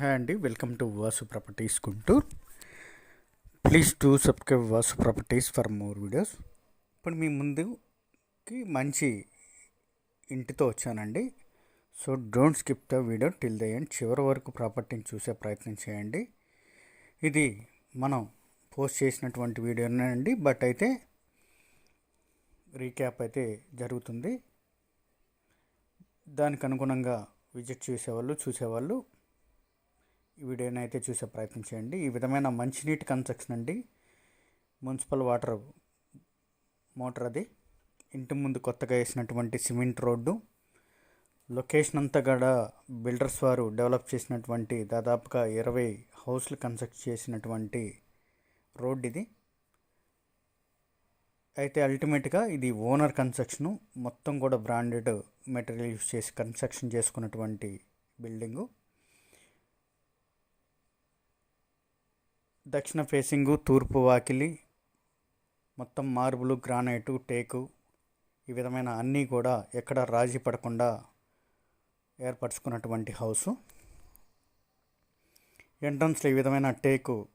Hi అండి welcome to Vasu properties Guntur. Please to subscribe Vasu properties for more videos. ఇప్పుడు మీ ముందుకి మంచి ఇంటితో వచ్చానండి. So don't skip the video till the end. చివరి వరకు ప్రాపర్టీని చూసే ప్రయత్నం చేయండి. ఇది మనం పోస్ట్ చేసినటువంటి వీడియోనే అండి బట్ అయితే రీక్యాప్ అయితే జరుగుతుంది. దానికి అనుగుణంగా విజిట్ చేసేవాళ్ళు చూసేవాళ్ళు. వీడియోని అయితే చూసే ప్రయత్నం చేయండి. ఈ విధమైన మంచినీటి కన్స్ట్రక్షన్ అండి. మున్సిపల్ వాటర్ మోటార్ అది. ఇంటి ముందు కొత్తగా వేసినటువంటి సిమెంట్ రోడ్డు. లొకేషన్ అంతా కూడా బిల్డర్స్ వారు డెవలప్ చేసినటువంటి దాదాపుగా ఇరవై హౌస్లు కన్స్ట్రక్ట్ చేసినటువంటి రోడ్ ఇది. అయితే అల్టిమేట్గా ఇది ఓనర్ కన్స్ట్రక్షను మొత్తం కూడా బ్రాండెడ్ మెటీరియల్ యూస్ చేసి కన్స్ట్రక్షన్ చేసుకున్నటువంటి బిల్డింగు. దక్షిణ ఫేసింగు తూర్పు వాకిలి మొత్తం మార్బులు గ్రానైటు టేకు ఈ విధమైన అన్నీ కూడా ఎక్కడ రాజీ పడకుండా ఏర్పరచుకున్నటువంటి హౌసు. ఎంట్రన్స్లో ఈ విధమైన టేకు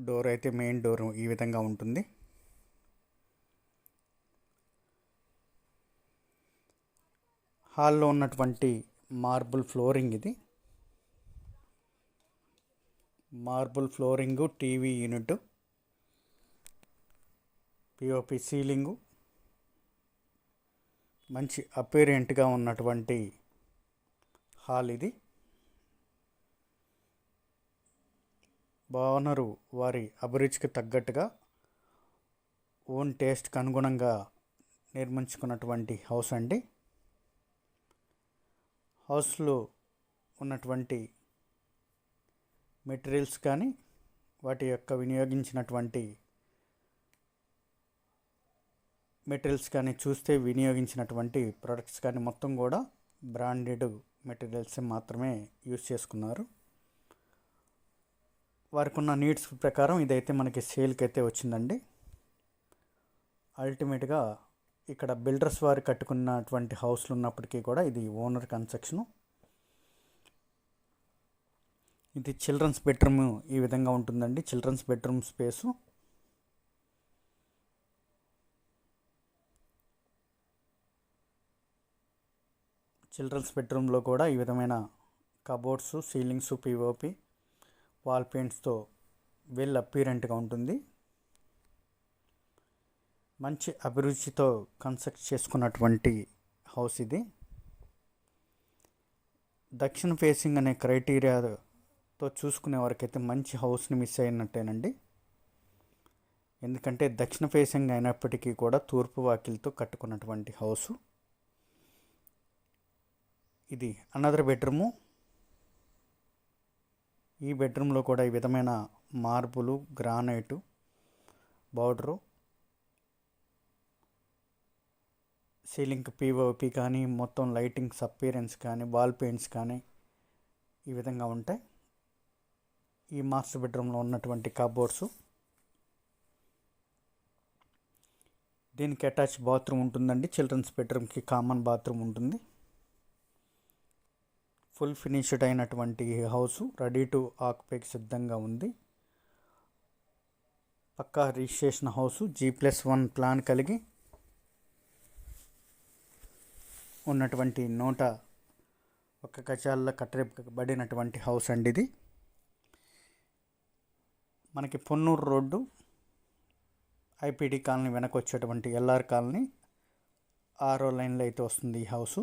డోర్ అయితే మెయిన్ డోర్ ఈ విధంగా ఉంటుంది. హాల్లో ఉన్నటువంటి మార్బుల్ ఫ్లోరింగ్ ఇది. Marble flooring TV unit POP ceiling. మంచి అపేరెంట్గా ఉన్నటువంటి హాల్ ఇది. ఓనరు వారి అభిరుచికి తగ్గట్టుగా ఓన్ టేస్ట్కి అనుగుణంగా నిర్మించుకున్నటువంటి హౌస్ అండి. హౌస్లో ఉన్నటువంటి మెటీరియల్స్ కానీ వాటి యొక్క వినియోగించినటువంటి మెటీరియల్స్ కానీ చూస్తే వినియోగించినటువంటి ప్రొడక్ట్స్ కానీ మొత్తం కూడా బ్రాండెడ్ మెటీరియల్స్ మాత్రమే యూజ్ చేసుకున్నారు. వారికి ఉన్న నీడ్స్ ప్రకారం ఇదైతే మనకి సేల్కి అయితే వచ్చిందండి. అల్టిమేట్గా ఇక్కడ బిల్డర్స్ వారు కట్టుకున్నటువంటి హౌస్లు ఉన్నప్పటికీ కూడా ఇది ఓనర్ కన్స్ట్రక్షను. ఇది చిల్డ్రన్స్ బెడ్రూమ్ ఈ విధంగా ఉంటుందండి. Children's bedroom space. చిల్డ్రన్స్ బెడ్రూమ్లో కూడా ఈ విధమైన కబోర్డ్స్ సీలింగ్స్ పిఓపి వాల్ పెయింట్స్తో వెల్ అపీరెంట్గా ఉంటుంది. మంచి అభిరుచితో కన్స్ట్రక్ట్ చేసుకున్నటువంటి హౌస్ ఇది. దక్షిణ ఫేసింగ్ అనే క్రైటీరియా తో చూసుకునే వరకైతే మంచి హౌస్ని మిస్ అయినట్టేనండి. ఎందుకంటే దక్షిణ ఫేసింగ్ అయినప్పటికీ కూడా తూర్పు వాకిలతో కట్టుకున్నటువంటి హౌసు. ఇది అనదర్ బెడ్రూము. ఈ బెడ్రూమ్లో కూడా ఈ విధమైన మార్బులు గ్రానైటు బార్డరు సీలింగ్ పీఓపి కానీ మొత్తం లైటింగ్స్ అపీరెన్స్ కానీ వాల్ పెయింట్స్ కానీ ఈ విధంగా ఉంటాయి. ఈ మాస్టర్ బెడ్రూమ్లో ఉన్నటువంటి కబోర్డ్స్. దీనికి అటాచ్ బాత్రూమ్ ఉంటుందండి. చిల్డ్రన్స్ బెడ్రూమ్కి కామన్ బాత్రూమ్ ఉంటుంది. ఫుల్ ఫినిష్డ్ అయినటువంటి హౌస్ రెడీ టు ఆక్యుపైకి సిద్ధంగా ఉంది. పక్కా registration house G plus one plan కలిగి ఉన్నటువంటి నూట ఒక గజాల్లో కట్టబడినటువంటి హౌస్ అండి ఇది. మనకి పొన్నూరు రోడ్డు ఐపీడీ కాలనీ వెనక వచ్చేటువంటి ఎల్ఆర్ కాలనీ ఆరో లైన్లో అయితే వస్తుంది ఈ హౌసు.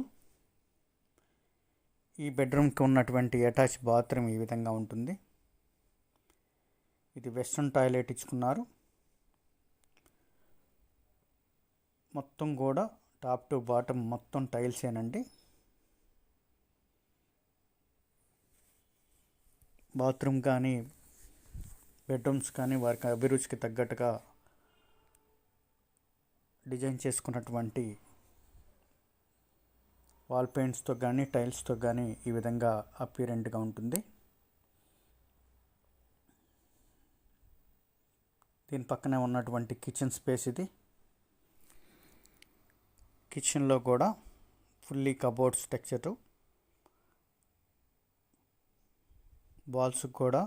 ఈ బెడ్రూమ్కి ఉన్నటువంటి అటాచ్ బాత్రూమ్ ఈ విధంగా ఉంటుంది. ఇది వెస్ట్రన్ టాయిలెట్ ఇచ్చుకున్నారు. మొత్తం కూడా టాప్ టు బాటమ్ మొత్తం టైల్సేనండి బాత్రూమ్ కానీ బెడ్రూమ్స్ కానీ వారికి అభిరుచికి తగ్గట్టుగా డిజైన్ చేసుకున్నటువంటి వాల్ పెయింట్స్తో కానీ టైల్స్తో కానీ ఈ విధంగా అపీరెంట్గా ఉంటుంది. దీని పక్కనే ఉన్నటువంటి కిచెన్ స్పేస్ ఇది. కిచెన్లో కూడా ఫుల్లీ కబోర్డ్ స్ట్రక్చరు వాల్స్ కూడా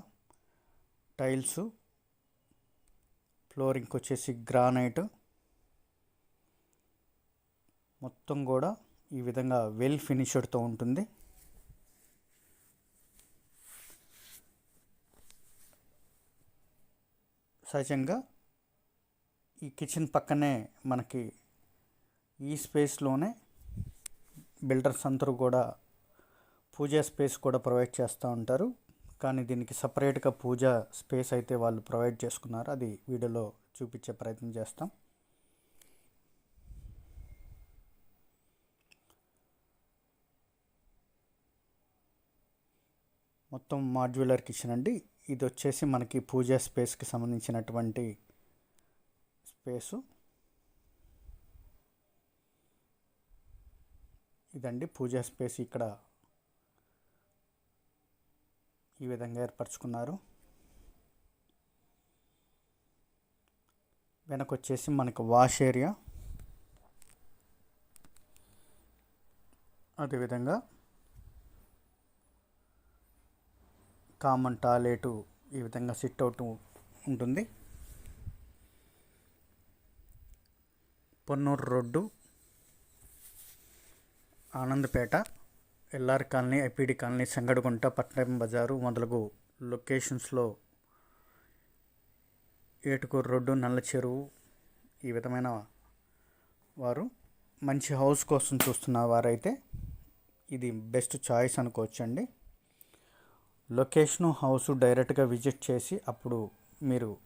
టైల్స్. ఫ్లోరింగ్కి వచ్చేసి గ్రానైట్. మొత్తం కూడా ఈ విధంగా వెల్ ఫినిషర్తో ఉంటుంది. సహజంగా ఈ కిచెన్ పక్కనే మనకి ఈ స్పేస్లోనే బిల్డర్స్ అందరూ కూడా పూజా స్పేస్ కూడా ప్రొవైడ్ చేస్తూ ఉంటారు. కానీ దీనికి సపరేట్గా పూజ స్పేస్ అయితే వాళ్ళు ప్రొవైడ్ చేసుకున్నారు. అది వీడియోలో చూపించే ప్రయత్నం చేస్తాం. మొత్తం మాడ్యులర్ కిచెన్ అండి. ఇది వచ్చేసి మనకి పూజా స్పేస్కి సంబంధించినటువంటి స్పేసు. ఇదండి పూజా స్పేస్ ఇక్కడ ఈ విధంగా ఏర్పరచుకున్నారు. వెనక వచ్చేసి మనకు వాష్ ఏరియా. అదేవిధంగా కామన్ టాయిలెట్ ఈ విధంగా సిట్ అవుట్ ఉంటుంది. Ponnur road Anandapeta. LR colony IPD colony Sangadigunta Patnam Bazar మొదలగు లొకేషన్స్లో ఏటుకూరు రోడ్డు నల్ల చెరువు ఈ విధమైన వారు మంచి హౌస్ కోసం చూస్తున్న వారైతే ఇది బెస్ట్ చాయిస్ అనుకోవచ్చండి. లొకేషను హౌస్ డైరెక్ట్గా విజిట్ చేసి అప్పుడు మీరు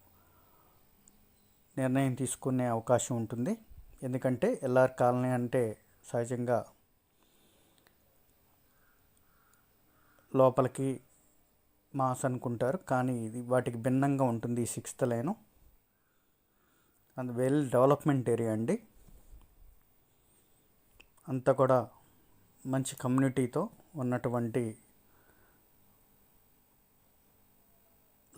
నిర్ణయం తీసుకునే అవకాశం ఉంటుంది. ఎందుకంటే ఎల్ఆర్ కాలనీ అంటే సహజంగా లోపలికి మాస్ అనుకుంటారు. కానీ ఇది వాటికి భిన్నంగా ఉంటుంది ఈ సిక్స్త్ లైను. అది వెల్ డెవలప్మెంట్ ఏరియా అండి. అంతా కూడా మంచి కమ్యూనిటీతో ఉన్నటువంటి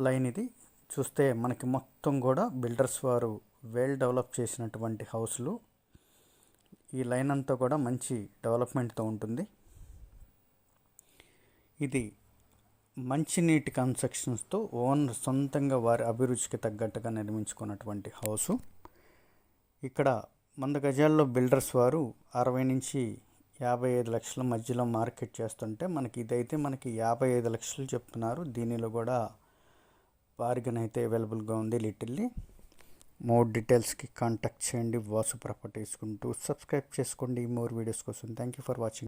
లైన్ ఇది. చూస్తే మనకి మొత్తం కూడా బిల్డర్స్ వారు వెల్ డెవలప్ చేసినటువంటి హౌస్లు. ఈ లైన్ అంతా కూడా మంచి డెవలప్మెంట్తో ఉంటుంది. ఇది మంచినీటి కన్స్ట్రక్షన్స్తో ఓనర్ సొంతంగా వారి అభిరుచికి తగ్గట్టుగా నిర్మించుకున్నటువంటి హౌసు. ఇక్కడ వంద గజాల్లో బిల్డర్స్ వారు అరవై నుంచి యాభై ఐదు లక్షల మధ్యలో మార్కెట్ చేస్తుంటే మనకి ఇదైతే మనకి యాభై ఐదు లక్షలు చెప్తున్నారు. దీనిలో కూడా బార్గెన్ అయితే అవైలబుల్గా ఉంది లిటిల్లీ మోర్ డీటెయిల్స్కి కాంటాక్ట్ చేయండి. వాసు ప్రాపర్టీస్ కుంటూ సబ్స్క్రైబ్ చేసుకోండి. మోర్ వీడియోస్ కోసం థ్యాంక్ యూ ఫర్ వాచింగ్.